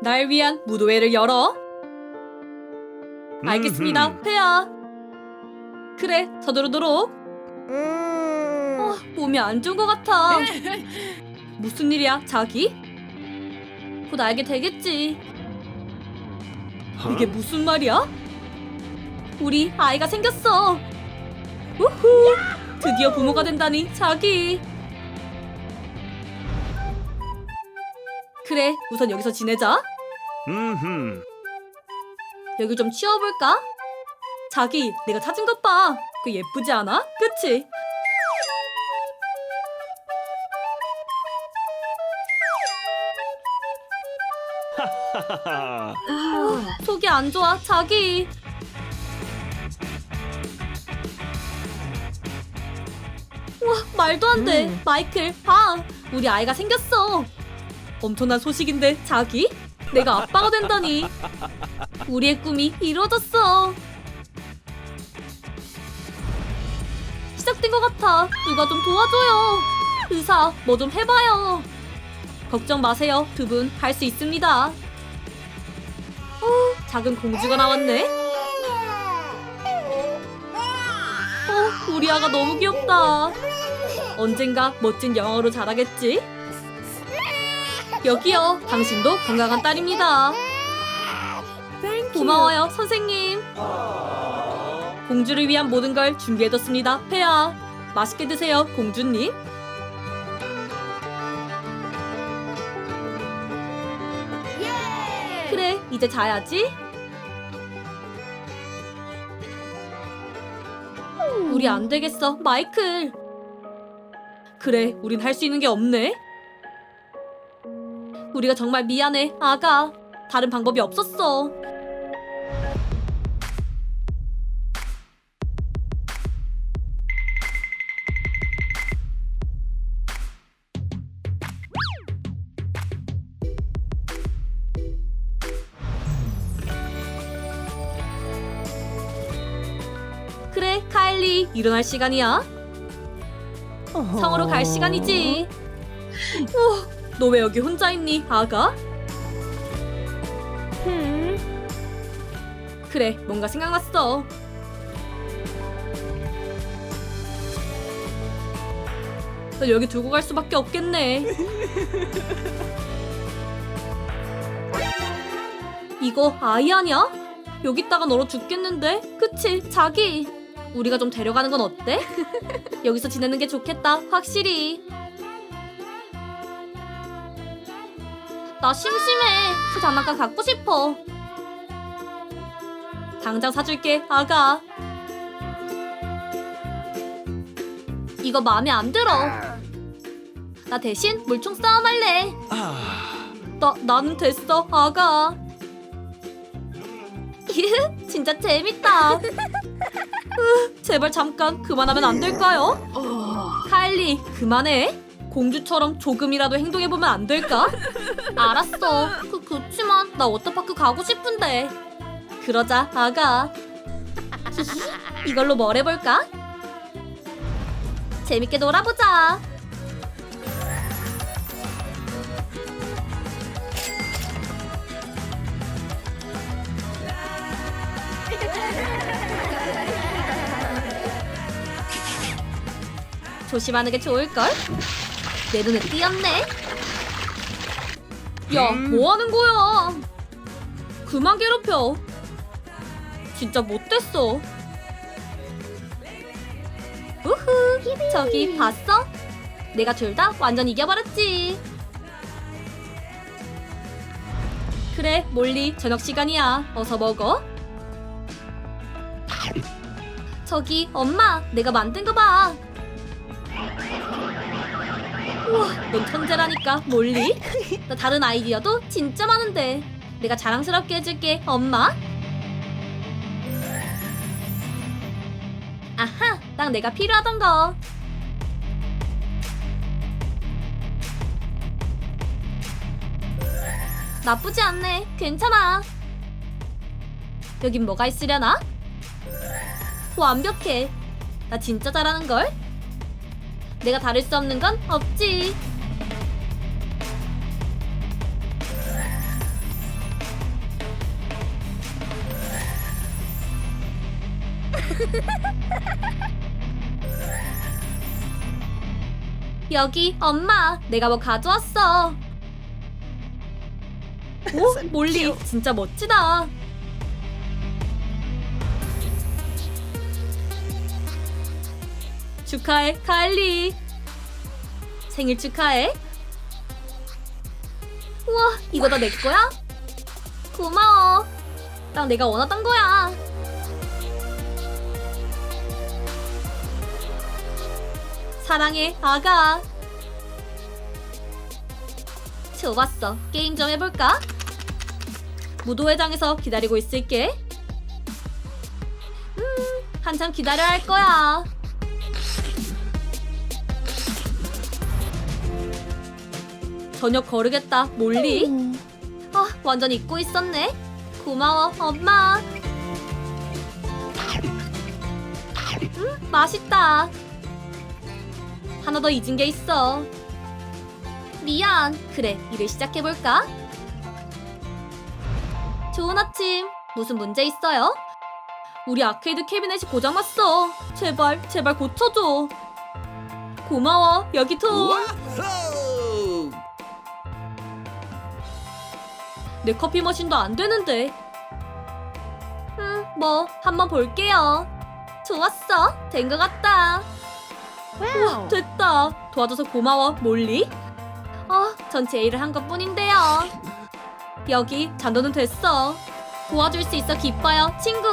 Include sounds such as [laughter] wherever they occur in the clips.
날 위한 무도회를 열어. 알겠습니다, 회야. 그래, 서두르도록. 어, 몸이 안 좋은 것 같아. [laughs] 무슨 일이야, 자기? 곧 알게 되겠지. 이게 무슨 말이야? 우리 아이가 생겼어. 우후! 드디어 부모가 된다니, 자기. 그래, 우선 여기서 지내자. 음흠. 여기 좀 치워볼까? 자기, 내가 찾은 것 봐. 그 예쁘지 않아? 그치? 하하하. 속이 안 좋아, 자기. 와, 말도 안 돼. 마이클, 봐. 우리 아이가 생겼어. 엄청난 소식인데, 자기? 내가 아빠가 된다니. 우리의 꿈이 이루어졌어. 시작된 것 같아. 누가 좀 도와줘요. 의사, 뭐 좀 해봐요. 걱정 마세요. 두 분 할 수 있습니다. 어, 작은 공주가 나왔네. 어, 우리 아가 너무 귀엽다. 언젠가 멋진 영어로 자라겠지? 여기요. 당신도 건강한 딸입니다. 고마워요, 선생님. 공주를 위한 모든 걸 준비해뒀습니다, 페아. 맛있게 드세요, 공주님. 그래, 이제 자야지. 우리 안 되겠어, 마이클. 그래, 우린 할 수 있는 게 없네. 우리가 정말 미안해, 아가. 다른 방법이 없었어. 그래, 카일리, 일어날 시간이야. 성으로 갈 시간이지. [laughs] 우와, 너 왜 여기 혼자 있니, 아가? 그래, 뭔가 생각났어. 너 여기 두고 갈 수밖에 없겠네. [laughs] 이거 아이 아니야? 여기다가 널어 죽겠는데? 그치, 자기. 우리가 좀 데려가는 건 어때? [laughs] 여기서 지내는 게 좋겠다, 확실히. 나 심심해. 새 장난감 갖고 싶어. 당장 사줄게, 아가. 이거 마음에 안 들어. 나 대신 물총 싸움 할래. 아. 나, 나는 됐어, 아가. 진짜 재밌다. 으, 제발 잠깐 그만하면 안 될까요? 카일리, 그만해. 공주처럼 조금이라도 행동해보면 안 될까? 알았어. 그, 그치만 나 워터파크 가고 싶은데. 그러자, 아가. 히히, [laughs] 이걸로 뭘 해볼까? 재밌게 놀아보자. 조심하는 게 좋을걸? 내 눈에 띄었네. 야, 음. 뭐 하는 거야? 그만 괴롭혀. 진짜 못됐어. 우후, 저기 봤어? 내가 둘 다 완전 이겨버렸지. 그래, 몰리, 저녁 시간이야. 어서 먹어. 저기, 엄마, 내가 만든 거 봐. 넌 천재라니까, 몰리. 나 다른 아이디어도 진짜 많은데. 내가 자랑스럽게 해줄게, 엄마. 아하, 딱 내가 필요하던 거. 나쁘지 않네. 괜찮아. 여긴 뭐가 있으려나? 완벽해. 나 진짜 잘하는 걸. 내가 다를 수 없는 건 없지. [laughs] 여기 엄마, 내가 뭐 가져왔어. 오, [laughs] 몰리 진짜 멋지다. 축하해 카일리. 생일 축하해. 우와 이거 다 내 거야? 고마워. 딱 내가 원하던 거야. 사랑해 아가. 좋았어. 게임 좀 해볼까? 무도회장에서 기다리고 있을게. 음 한참 기다려야 할 거야 저녁 거르겠다 몰리. 아 완전 잊고 있었네. 고마워 엄마. 음 맛있다. 하나 더 잊은 게 있어. 미안. 그래 일을 시작해볼까? 좋은 아침. 무슨 문제 있어요? 우리 아케이드 캐비넷이 고장났어. 제발 제발 고쳐줘. 고마워 여기 통 내 커피 머신도 안 되는데. 음, 뭐 한번 볼게요. 좋았어. 된 것 같다. 우와, 됐다. 도와줘서 고마워, 몰리. 어, 전제 일을 한 것뿐인데요. 여기 잔도는 됐어. 도와줄 수 있어 기뻐요, 친구.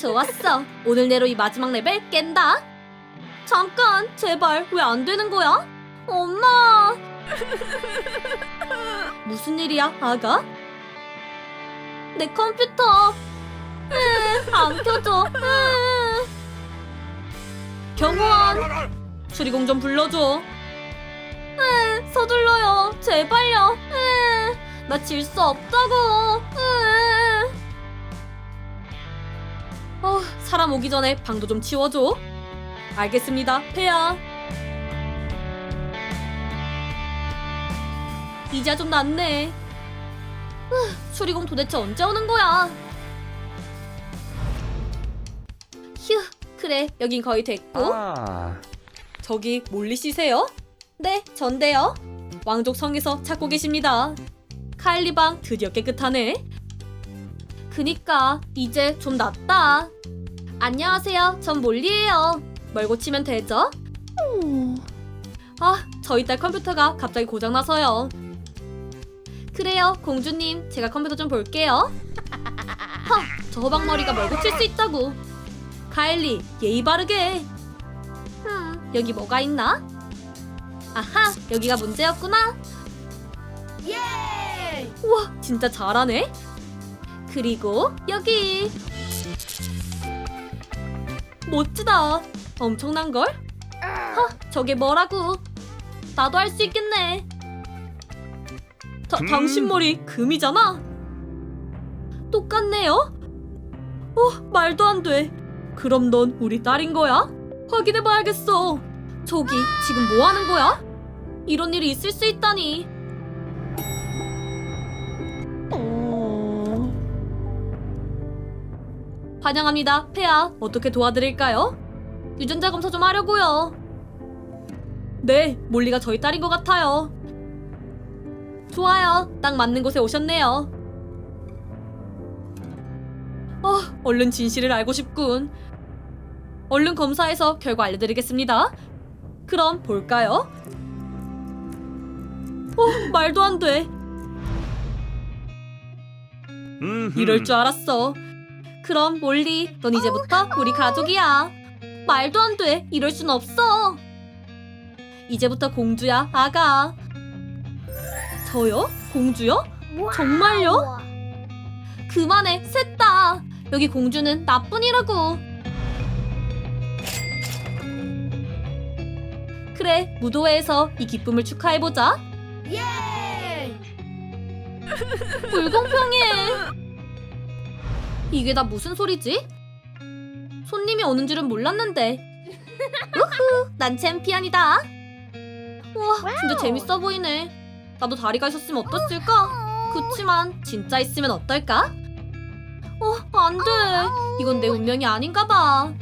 좋았어. 오늘 내로 이 마지막 레벨 깬다. 잠깐, 제발 왜 안 되는 거야? 엄마! [laughs] 무슨 일이야, 아가? 내 컴퓨터 으, 안 켜져. 으. 경호원, 수리공 좀 불러줘. 으, 서둘러요, 제발요. 나 질 수 없다고. 으. 어, 사람 오기 전에 방도 좀 치워줘. 알겠습니다, 폐야. 이제야 좀 낫네. 후, 수리공 도대체 언제 오는 거야? 휴, 그래, 여긴 거의 됐고. 아, 저기 몰리 씨세요? 네, 전데요. 왕족 성에서 찾고 계십니다. 카일리 방 드디어 깨끗하네. 그니까 이제 좀 낫다. 안녕하세요. 전 몰리예요. 뭘 고치면 되죠? 아, 저희 딸 컴퓨터가 갑자기 고장나서요. 그래요, 공주님. 제가 컴퓨터 좀 볼게요. [laughs] 하, 저 호박머리가 뭘 고칠 수 있다고. 카일리, 예의 바르게. 음, 여기 뭐가 있나? 아하, 여기가 문제였구나. 예! 우와, 진짜 잘하네. 그리고 여기. 멋지다. 엄청난 걸? 하, 저게 뭐라고? 나도 할 수 있겠네. 다, 음. 당신 머리 금이잖아. 똑같네요. 어, 말도 안 돼. 그럼 넌 우리 딸인 거야? 확인해봐야겠어. 저기 지금 뭐 하는 거야? 이런 일이 있을 수 있다니. 환영합니다, 폐하. 어떻게 도와드릴까요? 유전자 검사 좀 하려고요. 네, 몰리가 저희 딸인 것 같아요. 좋아요. 딱 맞는 곳에 오셨네요. 어, 얼른 진실을 알고 싶군. 얼른 검사해서 결과 알려드리겠습니다. 그럼 볼까요? 어, 말도 안 돼. 이럴 줄 알았어. 그럼 몰리, 넌 이제부터 우리 가족이야. 말도 안 돼. 이럴 순 없어. 이제부터 공주야, 아가. 저요? 공주요? 정말요? 그만해, 셋 다. 여기 공주는 나뿐이라고. 그래, 무도회에서 이 기쁨을 축하해보자. 불공평해. 이게 다 무슨 소리지? 오는 줄은 몰랐는데. 우후, 난 챔피언이다. 우와, 진짜 재밌어 보이네. 나도 다리가 있었으면 어땠을까? 그치만 진짜 있으면 어떨까? 어, 안 돼. 이건 내 운명이 아닌가 봐.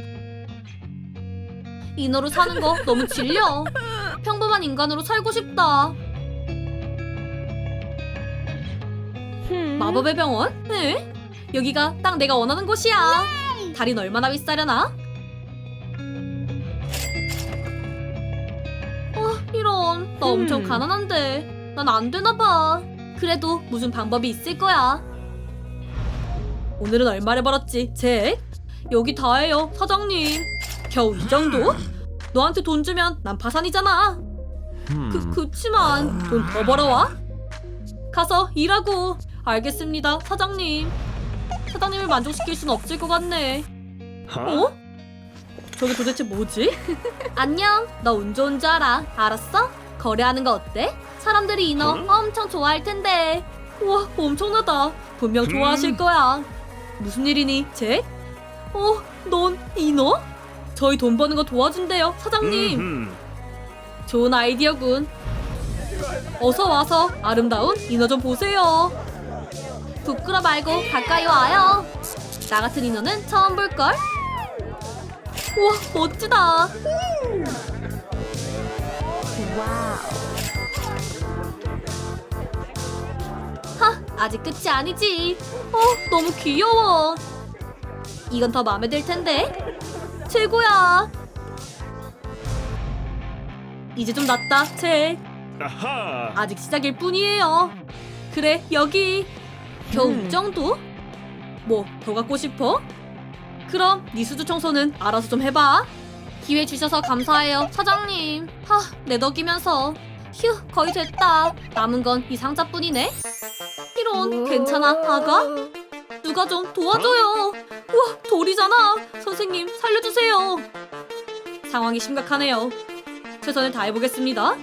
인어로 사는 거 너무 질려. 평범한 인간으로 살고 싶다. 마법의 병원? 네? 여기가 딱 내가 원하는 곳이야. 달인 얼마나 비싸려나? 어, 이런. 나 엄청 음. 가난한데. 난 안 되나 봐. 그래도 무슨 방법이 있을 거야. 오늘은 얼마를 벌었지, 잭? 여기 다예요, 사장님. 겨우 이 정도? 너한테 돈 주면 난 파산이잖아. 그, 그치만 돈 더 벌어와? 가서 일하고. 알겠습니다, 사장님. 사장님을 만족시킬 순 없을 것 같네. 어? 저게 도대체 뭐지? [laughs] 안녕. 너 운 좋은 줄 알아. 알았어? 거래하는 거 어때? 사람들이 인어 응? 엄청 좋아할 텐데. 우와, 엄청나다. 분명 좋아하실 음. 거야. 무슨 일이니, 잭? 어, 넌 인어? 저희 돈 버는 거 도와준대요, 사장님. 음. 좋은 아이디어군. 어서 와서 아름다운 인어 좀 보세요. 부끄러 말고 가까이 와요. 나 같은 인어는 처음 볼 걸. 우와 멋지다. 하 아직 끝이 아니지. 어 너무 귀여워. 이건 더 마음에 들 텐데. 최고야. 이제 좀 낫다, 책. 아하. 아직 시작일 뿐이에요. 그래, 여기. 겨우 음. 이 정도? 뭐, 더 갖고 싶어? 그럼 네 수주 청소는 알아서 좀 해봐. 기회 주셔서 감사해요, 사장님. 하, 내 덕이면서. 휴, 거의 됐다. 남은 건 이 상자뿐이네. 이런, 괜찮아, 아가? 누가 좀 도와줘요. 우와, 돌이잖아. 선생님, 살려주세요. 상황이 심각하네요. 최선을 다해보겠습니다.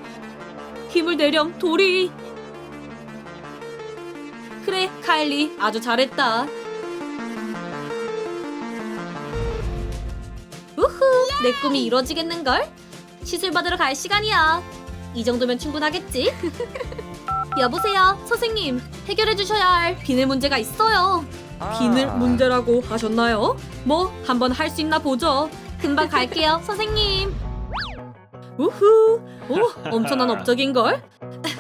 힘을 내렴, 돌이. 카일리, 아주 잘했다. 우후, 내 꿈이 이루어지겠는걸? 시술 받으러 갈 시간이야. 이 정도면 충분하겠지? [laughs] 여보세요, 선생님. 해결해 주셔야 할 비늘 문제가 있어요. 비늘 문제라고 하셨나요? 뭐 한번 할 수 있나 보죠. 금방 갈게요, [laughs] 선생님. 우후, 오, 엄청난 업적인 걸.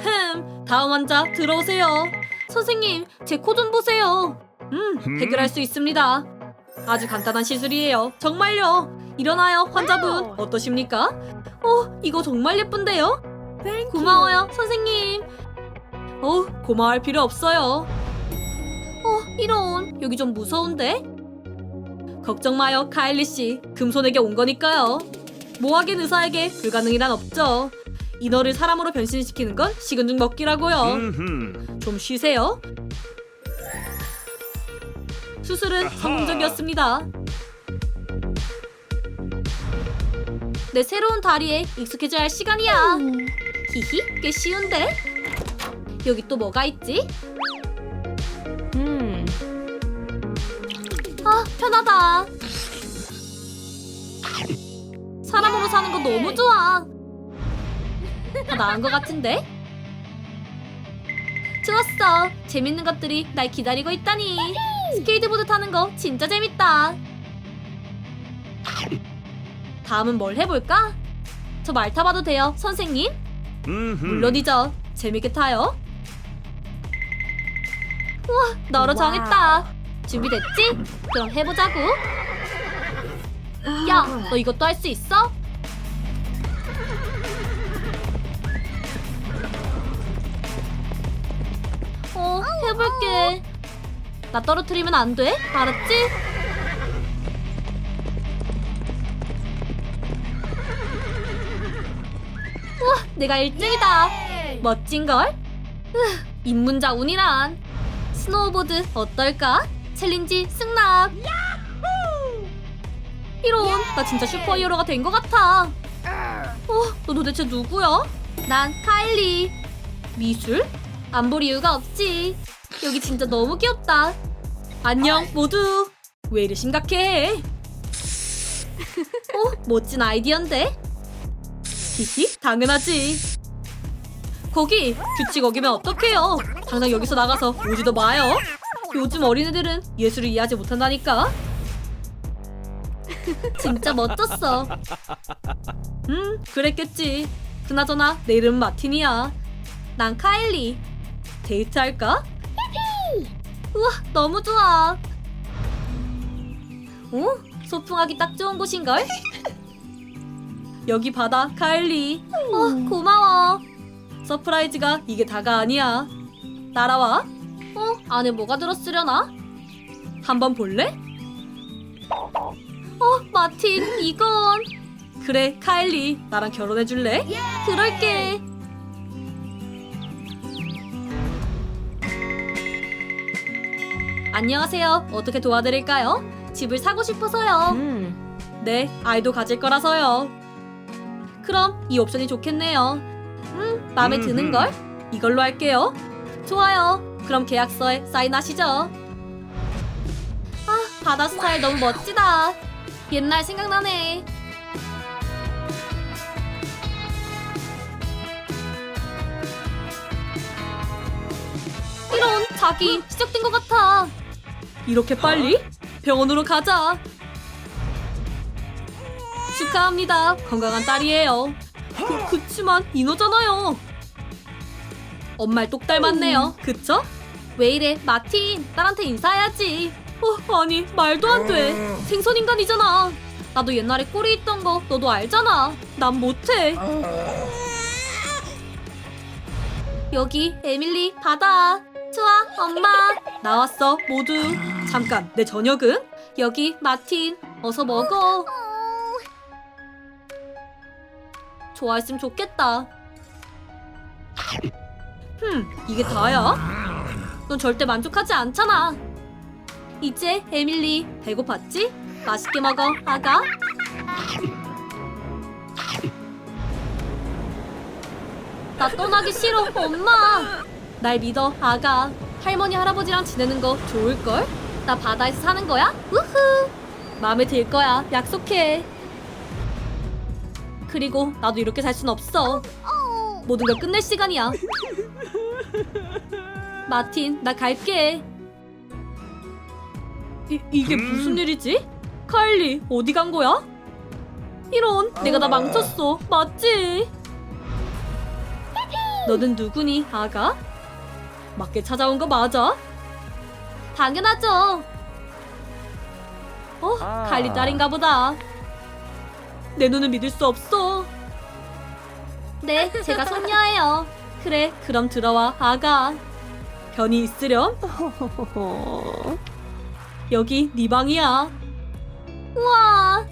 [laughs] 다음 환자 들어오세요. 선생님, 제 코 좀 보세요. 음, 음? 해결할 수 있습니다. 아주 간단한 시술이에요. 정말요. 일어나요, 환자분. 어떠십니까? 어, 이거 정말 예쁜데요? 고마워요, 선생님. 어, 고마워할 필요 없어요. 어, 이런. 여기 좀 무서운데? 걱정 마요, 카일리 씨. 금손에게 온 거니까요. 모하겐 의사에게 불가능이란 없죠. 인어를 사람으로 변신시키는 건 식은 죽 먹기라고요. 좀 쉬세요. 수술은. 성공적이었습니다. 내 새로운 다리에 익숙해져야 할 시간이야. 히히, 꽤 쉬운데? 여기 또 뭐가 있지? 음. 아, 편하다. 사람으로 사는 거 너무 좋아. 다 나은 것 같은데? 좋았어. 재밌는 것들이 날 기다리고 있다니. 스케이트보드 타는 거 진짜 재밌다. 다음은 뭘 해볼까? 저 말 타봐도 돼요, 선생님? 물론이죠. 재밌게 타요. 우와, 너로. 정했다. 준비됐지? 그럼 해보자고. 야, 너 이것도 할 수 있어? 해볼게. 나 떨어뜨리면 안 돼? 알았지? 우와, 내가 1등이다. 멋진걸? 입문자 운이란. 스노우보드 어떨까? 챌린지 승낙. 이런, 나 진짜 슈퍼히어로가 된 것 같아. 어, 너 도대체 누구야? 난 카일리. 미술? 안 볼 이유가 없지. 여기 진짜 너무 귀엽다. 안녕, 모두. 왜 이리 심각해? [laughs] 어, 멋진 아이디어인데? 히히, 당연하지. 거기 규칙 어기면 어떡해요? 당장 여기서 나가서 오지도 마요. 요즘 어린애들은 예술을 이해하지 못한다니까. [laughs] 진짜 멋졌어. 음, 그랬겠지. 그나저나 내 이름은 마틴이야. 난 카일리. 데이트할까? 우와, 너무 좋아. 어? 소풍하기 딱 좋은 곳인걸? [laughs] 여기 받아, 카일리. 어, 고마워. 서프라이즈가 이게 다가 아니야. 따라와. 어, 안에 뭐가 들었으려나? 한번 볼래? 어, 마틴, 이건. 그래, 카일리. 나랑 결혼해 줄래? 그럴게. 안녕하세요. 어떻게 도와드릴까요? 집을 사고 싶어서요. 네, 아이도 가질 거라서요. 그럼 이 옵션이 좋겠네요. 음, 마음에 음흠. 드는 걸? 이걸로 할게요. 좋아요. 그럼 계약서에 사인하시죠. 아, 바다 스타일 너무 멋지다. 옛날 생각나네. 이런 자기 시작된 것 같아. 이렇게 빨리? 병원으로 가자. 축하합니다. 건강한 딸이에요. 그, 그치만 인어잖아요. 엄마를 똑 닮았네요. 그쵸? 왜 이래, 마틴. 딸한테 인사해야지. 어, 아니, 말도 안 돼. 생선 인간이잖아. 나도 옛날에 꼬리 있던 거 너도 알잖아. 난 못해. 여기 에밀리 받아. 좋아, 엄마. 나왔어, 모두. 잠깐, 내 저녁은? 여기 마틴. 어서 먹어. 좋아했으면 좋겠다. 흠, 이게 다야? 넌 절대 만족하지 않잖아. 이제 에밀리 배고팠지? 맛있게 먹어, 아가. 나 떠나기 싫어, 엄마. 날 믿어, 아가. 할머니, 할아버지랑 지내는 거 좋을걸? 나 바다에서 사는 거야? 우후. 마음에 들 거야, 약속해. 그리고 나도 이렇게 살 순 없어. 모든 걸 끝낼 시간이야. 마틴, 나 갈게. 이, 이게 음. 무슨 일이지? 카일리, 어디 간 거야? 이런, 내가 다 망쳤어. 맞지? 너는 누구니, 아가? 맞게 찾아온 거 맞아? 당연하죠. 어, 아. 카일리 딸인가 보다. 내 눈을 믿을 수 없어. 네, 제가 손녀예요. 그래, 그럼 들어와, 아가. 변이 있으렴? 여기 네 방이야. 우와.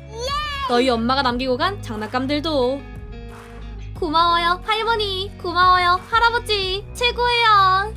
너희 엄마가 남기고 간 장난감들도. 고마워요, 할머니. 고마워요, 할아버지. 최고예요.